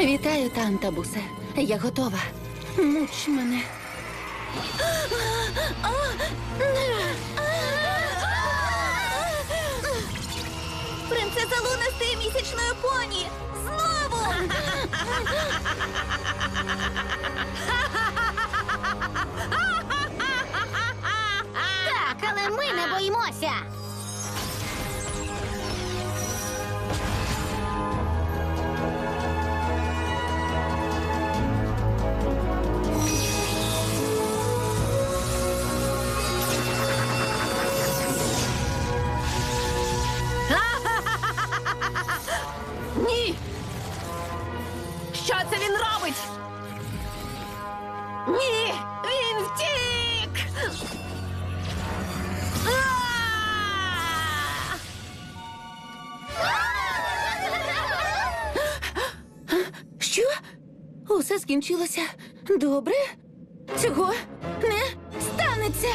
Вітаю, Тантабусе. Я готова. Муч мене. Принцеса Луна стає місячною поні! Знову! Так, але ми не боїмося. Що це він робить? Ні! Він втік! Що? Усе скінчилося добре? Цього не станеться.